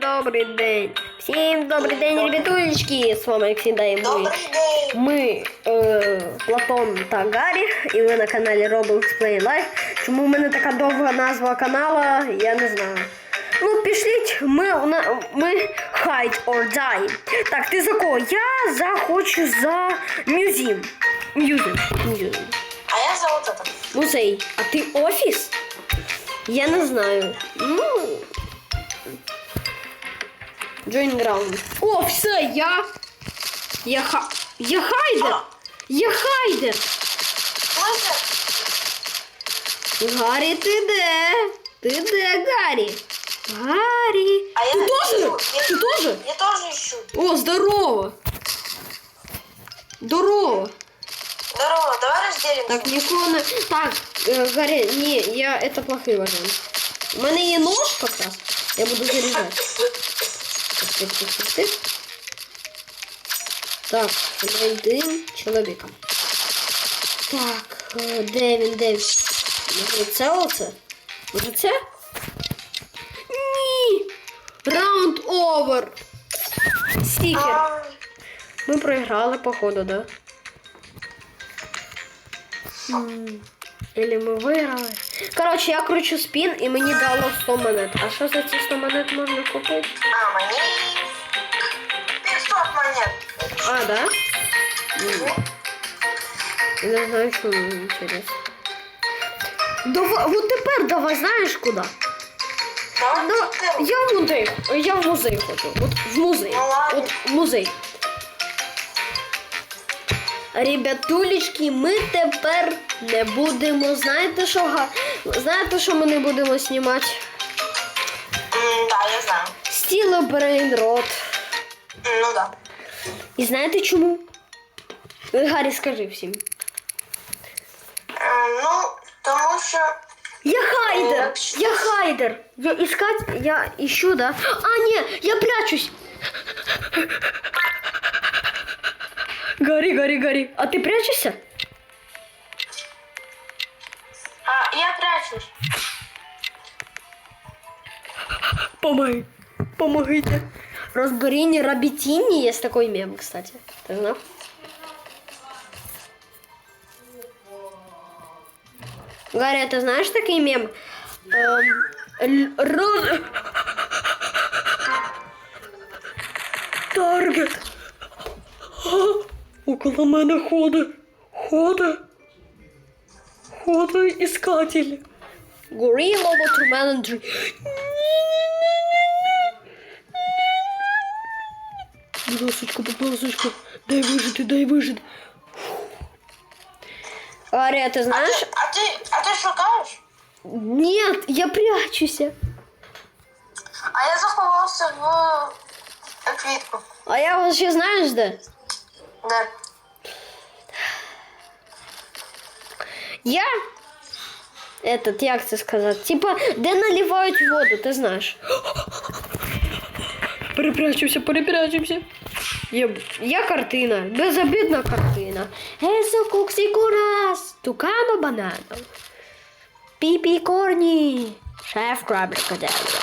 Добрий день. Всім добрий день, ребятулечки. З вами, і ми. Добрий день! Ми е, Платон та Гаррі, і ви на каналі Roblox Play Life. Чому в мене така довга назва канала, я не знаю. Ну, пішліть, ми, ми Hide or Die. Так, ти за кого? Я захочу за Мюзім. Мюзім. Мюзім. А я за вот это. Музей. А ти офіс? Я не знаю. Ну. Join ground. О, все, я. Я ха. Я хайдер! Я хайдер! Слышите? Гаррі, ти де? Ти де, Гаррі? Гаррі. А я ти ищу. теж? Я- Ти теж? Я тоже ищу. О, здорово! Здорово! Здорово, давай разделимся. Так, нікого не. Так, е, Гаррі, ні, я це плохий варіант. У мене є нож якраз. Я буду зарізати. Так, знайдем чоловіка. Так, е, де він, де він? Може це оце? Може це? Ні! Раунд овер! Стікер. Ми проіграли, походу, да? Или ми виграли. Коротше, я кручу спін і мені дало 100 монет. А що за ці 100 монет можна купити? а мне 500 монет. А, да? М. Я знаю, що мені інтересно. Давай, от тепер давай знаєш куди? Да, теперь. я в музей. Я в музей хочу. От в музей. Ну ладно. От в музей. Ребятулечки, ми тепер не будемо. Знаєте, що га- знаєте, що ми не будемо знімати? Да, я знаю. Стіло Брейнрот. М, Ну да. І знаєте чому? Гаррі, скажи всім. М, Ну, тому що Я хайдер! Е, Я хайдер! Я искать, я ищу, да? А, не, я прячусь! Гарри, Гарри, Гарри. А ты прячешься? а, я прячусь. Помоги. Помогите. Разберини Рабитини есть такой мем, кстати. Ты знал? Гарри, а ты знаешь такой мем? Эм, л- роз- Таргет. А, Около мене ходить. Ходить. Ходить іскатель. Gorilla Watermelon Tree. Будь ласочка, будь ласочка, дай вижити, дай вижити. Ария, ты А знаешь? ти, а ти, а ти шукаєш? Нет, я прячуся. А я заховався в е, квітку. А я вообще знаешь, да? Де? Я этот, як це сказати, типа, де наливають воду, ти знаєш. Перепрячуся, перепрячуся. Я, я картина, безобідна картина. Есо куксі курас, тукано банано. Піпі корні, шеф крабрикадебра.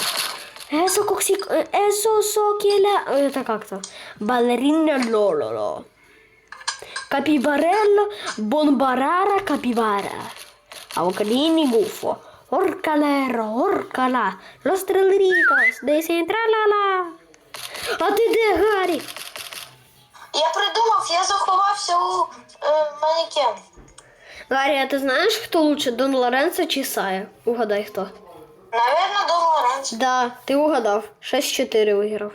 Есо куксі, есо сокіля, это как-то, балерина лололо. Capibbarello, Bonbarara, Capibara. Avocadini, Gufo. Orcalero, Orcala. Los Trelleritos, de А ти де, Гаррі? Я придумав, я заховався у е, манекен. Гаррі, а ти знаєш, хто лучше, Дон Лоренцо чи Сая? Угадай хто. Наверно, до Лоренцо. Да, ти угадав. 6-4 виграв.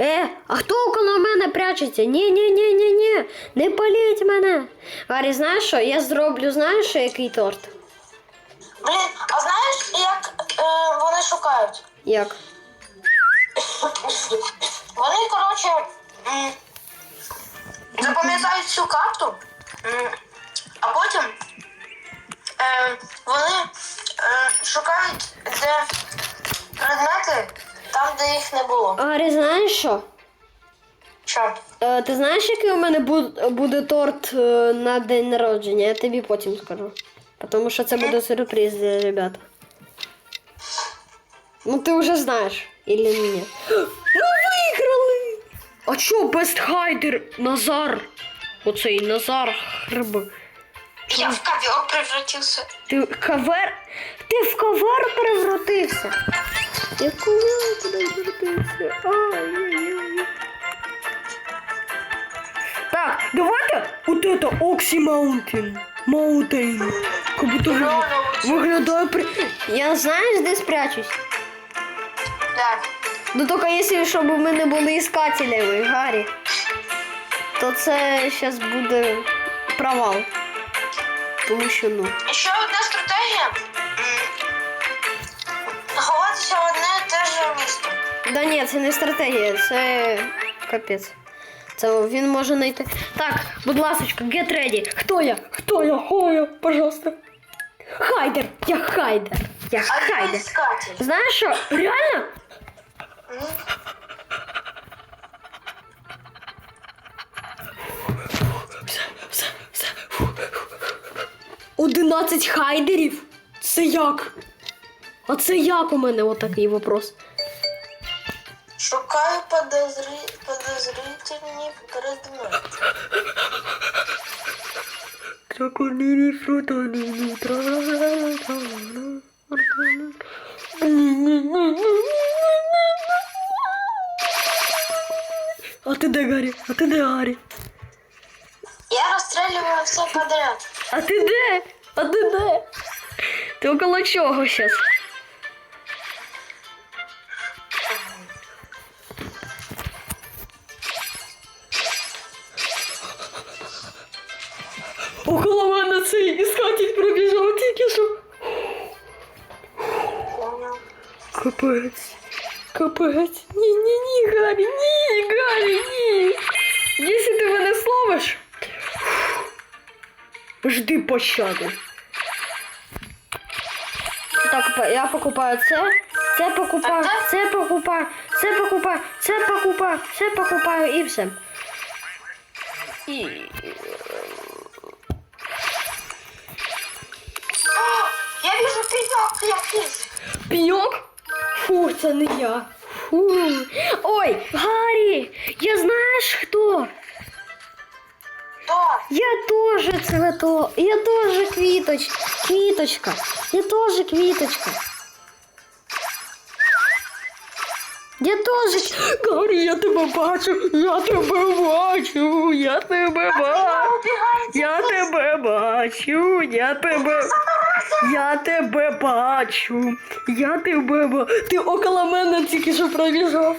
Е, а хто около мене прячеться? Ні, ні, ні, ні, ні. Не паліть мене. Гаррі, знаєш що? Я зроблю, знаєш, що, який торт? Блін, а знаєш, як е, вони шукають? Як? Вони, коротше, м, запам'ятають цю карту, м, а потім е, вони е, шукають, де предмети, там, де їх не було. Гаррі, знаєш що? Що? Е, ти знаєш, який у мене бу- буде торт е, на день народження? Я тобі потім скажу. Тому що це буде сюрприз для ребят. Ну, ти вже знаєш. Или ні? Ми виграли! А чо Бест Хайдер Назар? Оцей Назар Хрб. Я в ковер превратился. Ти в кавер. Ти в кавер превратився. Я в ковер превратився. Ай-яй-яй. Так, давайте вот это Оксі Маунтин. Маунтин. Как будто ви- виглядає при... Я знаєш, де спрячусь? Да. Ну тільки якщо щоб ми не були іскателями, Гаррі, то це зараз буде провал. Тому що ну. Ще одна стратегія. Да ні, це не стратегія, це капець. Це він може знайти. Так, будь ласочка, get ready. Хто я? Хто я? Хто я? Пожалуйста. Хайдер! Я Хайдер! Я Хайдер. іскатель. Знаєш що? Реально? 11 хайдерів? Це як? А це як у мене отакий вопрос? Подозри... подозрительні предмети. А ти де, Гаррі? А ти де, Гаррі? Я розстрілюваю все подряд. А ти де? А ти де? Ти около чого зараз? Капець. Капець. Ні, ні, ні, Гаррі, ні, Гаррі, ні. Якщо ти мене словиш, жди пощади. Так, я покупаю це, це покупаю, це покупаю, це покупаю, це покупаю, це покупаю і все. І... О, я вижу пенек якийсь. Піньок? Фу, це не я. Фу. Ой, Гаррі, я знаєш хто? То. Я тоже цветок, я тоже квіточ, квіточка, я тоже квіточка. Я тоже... Гаррі, я тебе бачу, я тебе бачу, я тебе бачу. Я тебе бачу, я тебе. Я тебе бачу. Я тебе бачу. Ти около мене тільки що пробіжав.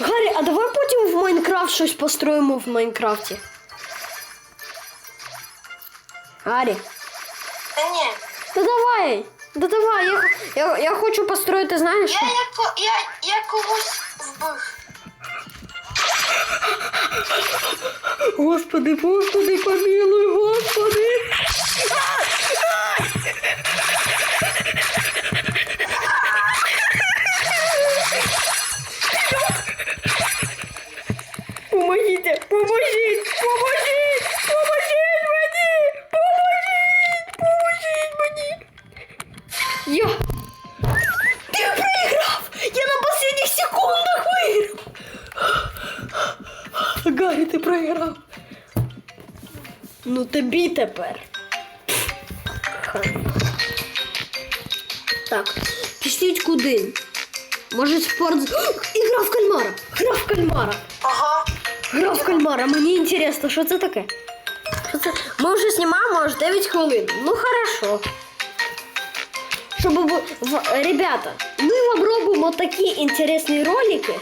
Гаррі, а давай потім в Майнкрафт щось построїмо в Майнкрафті. Гаррі, Та ні. ну давай. Да давай, я, я, я хочу построїти, знаєш? Я, я, я, я когось вбив. Господи, Господи, помилуй, Господи. Помогите, поможіть, поможіть, поможіть мені, поможіть, поможіть мені. Я... Гаррі, ти проіграв. Ну тобі тепер. Так, пішліть куди? Може спорт... Ігра в кальмара! Гра в кальмара! Ага. Гра в кальмара, мені інтересно, що це таке? Що це? Ми вже знімаємо аж 9 хвилин. Ну хорошо. Щоб ви- ребята, ми вам робимо такі інтересні ролики,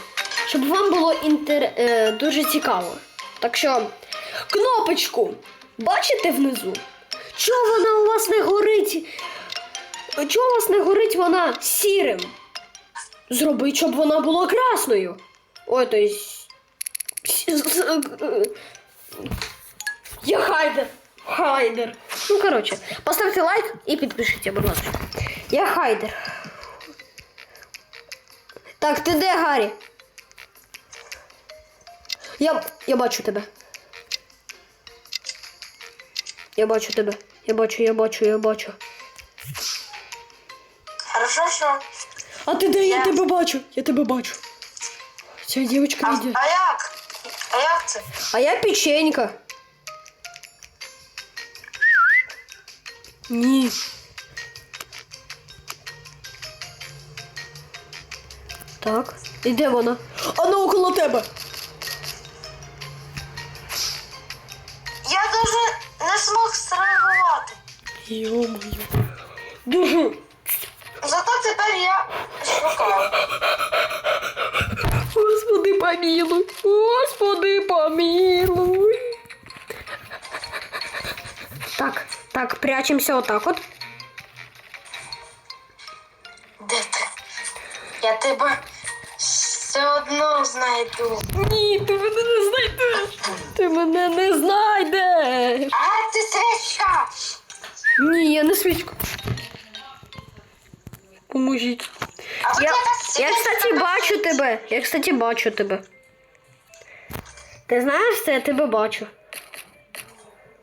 щоб вам було інтер... е, дуже цікаво. Так що кнопочку бачите внизу? Чого вона у вас не горить? Чого у вас не горить вона сірим? Зробіть, щоб вона була красною. Ой, то есть... Я Хайдер. Хайдер. Ну, короче, поставьте лайк и підпишіться, будь ласка. Я Хайдер. Так, ти де, Гаррі? Я, я бачу тебе. Я бачу тебе. Я бачу, я бачу, я бачу. Хорошо, що. А ти де? Я Я- тебе бачу. Я тебе бачу. Ця дівчинка А, йде. а як? А як це? А я печенька. Ні. Так. І де вона? Вона около тебе. Йо-моє. Дуже. Зато тепер я шукаю. Господи, помилуй. Господи, помилуй. Так, так, прячемся вот так вот. Де ти? Я тебе все одно знайду. Ні, ти мене не знайдеш. Ти мене не знайдеш. А ти свічка! Ні, я не свічка. Поможіть. А Я, я, кстати, бачу тебе. Я, кстати, бачу тебе. Ти знаєш це, я тебе бачу.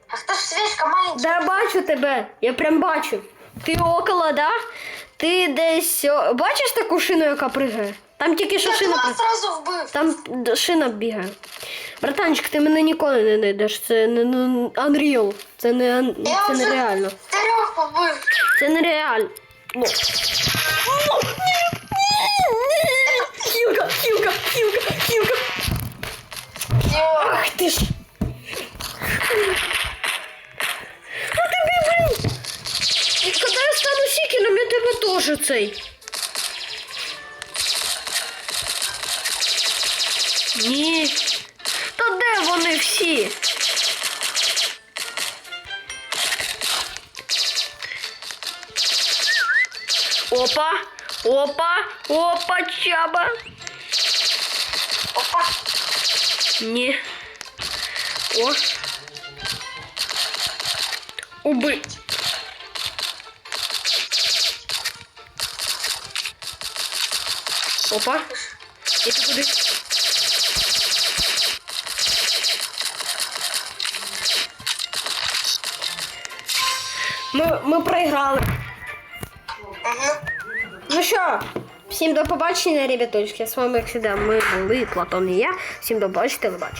А хто ж свічка маленька? Да, я бачу тебе. Я прям бачу. Ти около, да? Ти десь. о, Бачиш таку шину, яка пригає? Там тільки що Я шина. тебе при- зразу вбив. Там д- шина бігає. Братанчик, ти мене ніколи не знайдеш. Це не, не Unreal. Це не, ан- Я це вже нереально. трьох побив. Це нереально. Ну. Хілка, хілка, хілка. Йо. Ах ти ж. А тобі, блін. Коли я стану сікером, я тебе теж цей. Ні. Та де вони всі? Опа, опа, опа, чаба. Опа. Ні. О. Уби. Опа. І ти куди? Ми, ми проіграли. Ну що, всім до побачення, ребяточки. З вами, як завжди, ми були Платон і я. Всім до побачення, телебачення.